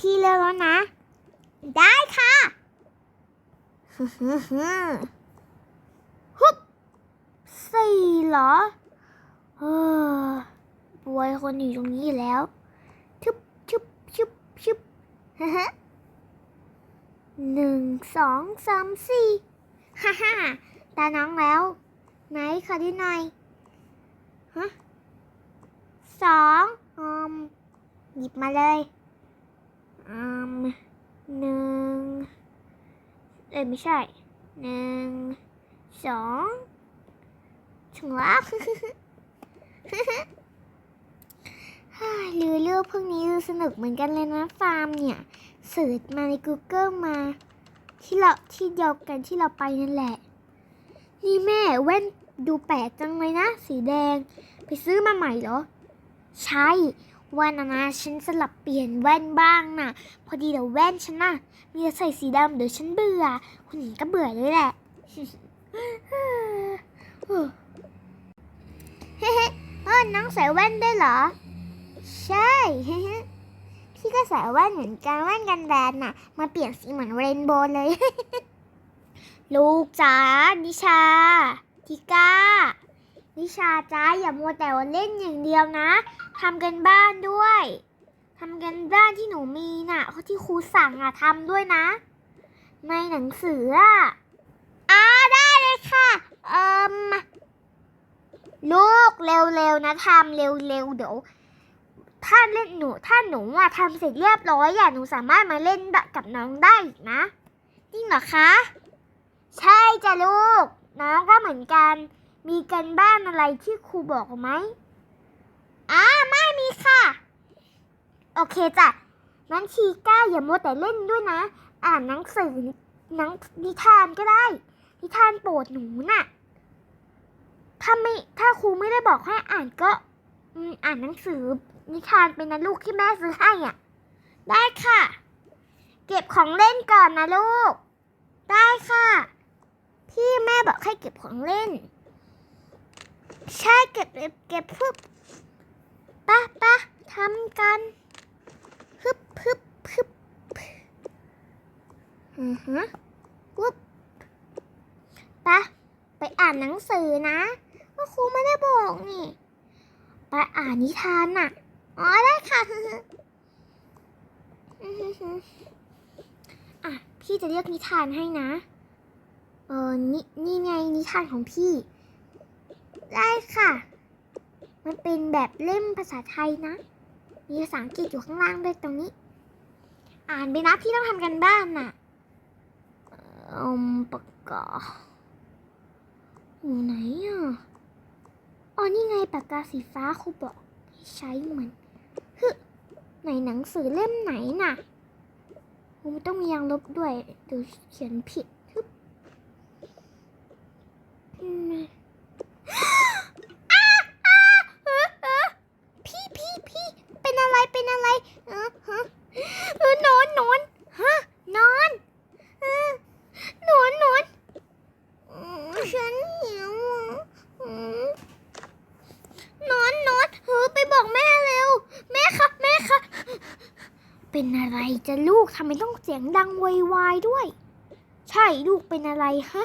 พี่เลือกแล้วนะ ได้ค่ะฮึฮึฮึฮึบสี่เหรอเออบวยคนอยู่ตรงนี้อยู่แล้วชึบชึบชึบชึบฮ่าฮ่าหนึ่งสองสามสี่ฮ่าฮ่าตาน้องแล้ว ไหนขอดูหน่อยฮะสองอืมหยิบมาเลย อืมหนึ่งเอ้ยไม่ใช่หนึ่งสองถึงแล้วฮ่าหรือเรื่องพวกนี้ดูสนุกเหมือนกันเลยนะฟาร์มเนี่ยเสิร์ชมาใน Google มา ที่เราที่เดียวกันที่เราไปนั่นแหละ นี่แม่แว่นดูแปลกจังเลยนะ สีแดง ไปซื้อมาใหม่เหรอ ใช่ วันนะฉันสลับเปลี่ยนแว่นบ้างน่ะพอดีเดี๋ยวแว่นฉันน่ะมีแต่ใส่สีดำเดี๋ยวฉันเบื่อ คุณหญิงก็เบื่อด้วยแหละเฮ้เฮ้เออน้องใส่แว่นได้วยเหรอ ใช่เฮ้พี่ก็ใส่แว่นเหมือนกันแว่นกันแดดน่ะ มาเปลี่ยนสีเหมือนเรนโบว์เลย ลูกจ๋านิชาทิก้านิชาจ้าอย่ามัวแต่ว่าเล่นอย่างเดียวนะ ทำกันบ้านด้วยทำกันบ้านที่หนูมีน่ะเขาที่ครูสั่งอะทำด้วยนะ ในหนังสืออะอ่าได้เลยค่ะ เอิมลูกเร็วๆนะทำเร็วๆเดี๋ยวถ้าเล่นหนูถ้าหนูอะทำเสร็จเรียบร้อยอะหนูสามารถมาเล่นกับน้องได้อีกนะจริงเหรอคะ ใช่จ้ะลูก น้องก็เหมือนกัน มีกันบ้านอะไรที่ครูบอกไหมาไม่มีค่ะ โอเคจ้ะงั้นชีก้าอย่ามัวแต่เล่นด้วยนะ อ่านหนังสือหนังนิทานก็ได้ นิทานโปรดหนูน่ะ ถ้าไม่ถ้าครูไม่ได้บอกให้อ่านก็อ่านหนังสือนิทานเป็นนะลูกที่แม่ซื้อให้อะ ได้ค่ะ เก็บของเล่นก่อนนะลูก ได้ค่ะ พี่แม่บอกให้เก็บของเล่น ใช่เก็บเก็บเก็บพึบ ปะปะทำกันพึบพึบพึบอือฮะวุบปะไปอ่านหนังสือนะว่าครูไม่ได้บอกนี่ไปอ่านนิทานน่ะ อ๋อได้ค่ะอือฮึอะ พี่จะเลือกนิทานให้นะ เออนี่นี่ไงนิทานของพี่ ได้ค่ะ มันเป็นแบบเล่มภาษาไทยนะ มีภาษาอังกฤษอยู่ข้างล่างด้วยตรงนี้ อ่านไปนะพี่ต้องทำกันบ้านน่ะอมปากกาอยู่ไหนอะอ๋อนี่ไงปากกาสีฟ้าครูบอกให้ใช้มันฮึไหนหนังสือเล่มไหนน่ะมันต้องมียางลบด้วยเดี๋ยวเขียนผิดฮึบอืมอ้าอ้าเออเออพี่พี่พี่เป็นอะไรเป็นอะไรเออฮะเออนอนนอนฮะนอนเออนอนนอนอืมฉันหิวอะอืม นอนนอนเออไปบอกแม่เร็ว แม่คะแม่คะ เป็นอะไรจะลูกทำไมต้องเสียงดังโวยวายด้วย ใช่ลูกเป็นอะไรฮะ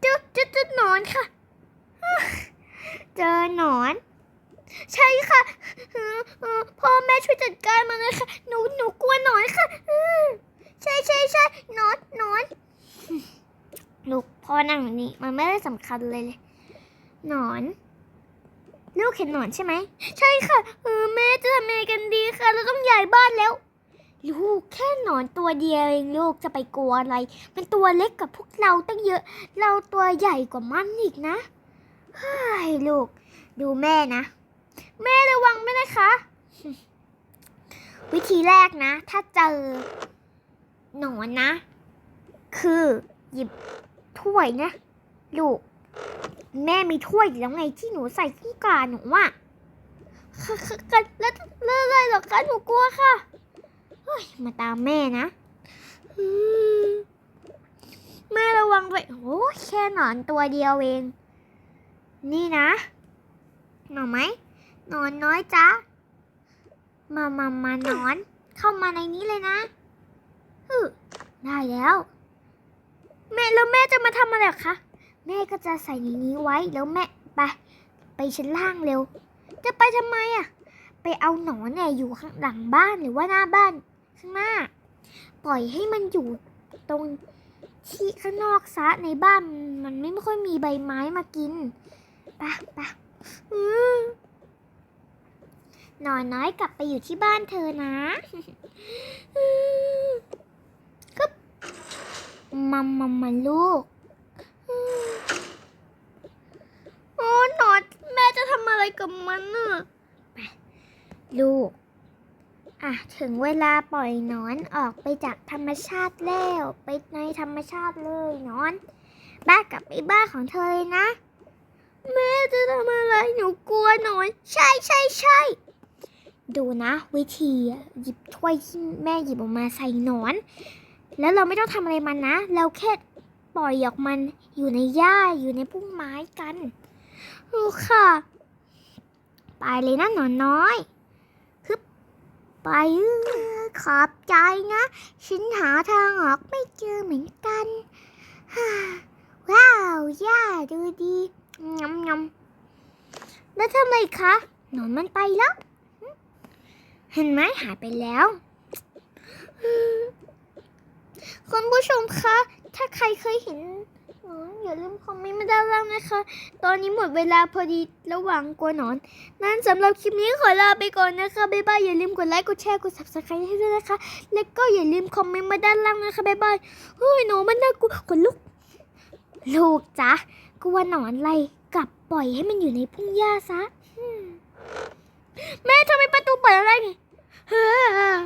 เจอเจอเจอหนอนค่ะ เจอหนอน ใช่ค่ะพ่อแม่ช่วยจัดการมันเลยค่ะหนูหนูกลัวหนอนค่ะใช่ใช่ใช่หนอนหนอนลูกพ่อนั่งอยู่นี่มันไม่ได้สำคัญเลยเลยหนอน ลูกเห็นหนอนใช่ไหมใช่ค่ะเออ จะทำยังไงกันดีคะเราต้องย้ายบ้านแล้ว ลูกแค่หนอนตัวเดียวเองลูกจะไปกลัวอะไร มันตัวเล็กกับพวกเราตั้งเยอะ เราตัวใหญ่กว่ามันอีกนะเฮ้ยลูก ดูแม่นะ แม่ระวังไหมนะคะ วิธีแรกนะ ถ้าเจอหนอนนะ คือหยิบถ้วยนะ ลูก แม่มีถ้วยอยู่แล้วไงที่หนูใส่ขี้กาหนูอะ ค่ะค่ะค่ะแล้วแล้วอะไรหรอคะหนูกลัวค่ะเฮ้ยมาตามแม่นะแม่ระวังไปโอ้แค่หนอนตัวเดียวเอง นี่นะหนอนไหมหนอนน้อยจ้ะมามามานอน เข้ามาในนี้เลยนะฮึได้แล้ว แม่แล้วแม่จะมาทำอะไรคะแม่ก็จะใส่ในนี้ไว้แล้วแม่ไปไปชั้นล่างเร็ว จะไปทำไมอะ ไปเอาหนอนเนี่ยอยู่ข้างหลังบ้านหรือว่าหน้าบ้านข้างหน้า ปล่อยให้มันอยู่ตรงที่ข้างนอกซะในบ้านมันไม่ค่อยมีใบไม้มากินไปไปอืมหนอนน้อยกลับไปอยู่ที่บ้านเธอนะอืมก็มัมมัมมาลูกอืมโอ้หนอนแม่จะทำอะไร กับมันน่ะไปลูก อะ ถึงเวลาปล่อยนอนออกไปจากธรรมชาติแล้ว ไปในธรรมชาติเลยนอน บ้านกลับไปบ้านของเธอเลยนะ แม่จะทำอะไรหนูกลัวหนอน ใช่ใช่ใช่ดูนะ วิธีหยิบถ้วยที่แม่หยิบออกมาใส่นอน แล้วเราไม่ต้องทำอะไรมันนะ เราแค่ปล่อยออกมันอยู่ในหญ้าอยู่ในพุ่มไม้กันโอ้ค่ะ ไปเลยนะหนอนน้อยไปเออขอบใจนะ ฉันหาทางออกไม่เจอเหมือนกันฮ่าว้าวย่าดูดีงำงำแล้วทำไมคะหนอนมันไปแล้ว เห็นไหมหายไปแล้วคุณผู้ชมคะ ถ้าใครเคยเห็น อย่าลืมคอมเมนต์มาด้านล่างนะคะ ตอนนี้หมดเวลาพอดีระหว่างกลัวหนอน นั่นสำหรับคลิปนี้ขอลาไปก่อนนะคะ บ๊ายบาย อย่าลืมกดไลค์ กดแชร์ กด subscribe ให้ด้วยนะคะ แล้วก็อย่าลืมคอมเมนต์มาด้านล่างนะคะ บ๊ายบาย เฮ้ยหนูมันน่ากลัวขนลุก ลูกจ๊ะกลัวหนอนอะไรกลับปล่อยให้มันอยู่ในพุ่งหญ้าซะ แม่ทำไมประตูเปิดอะไรนี่เฮ้อ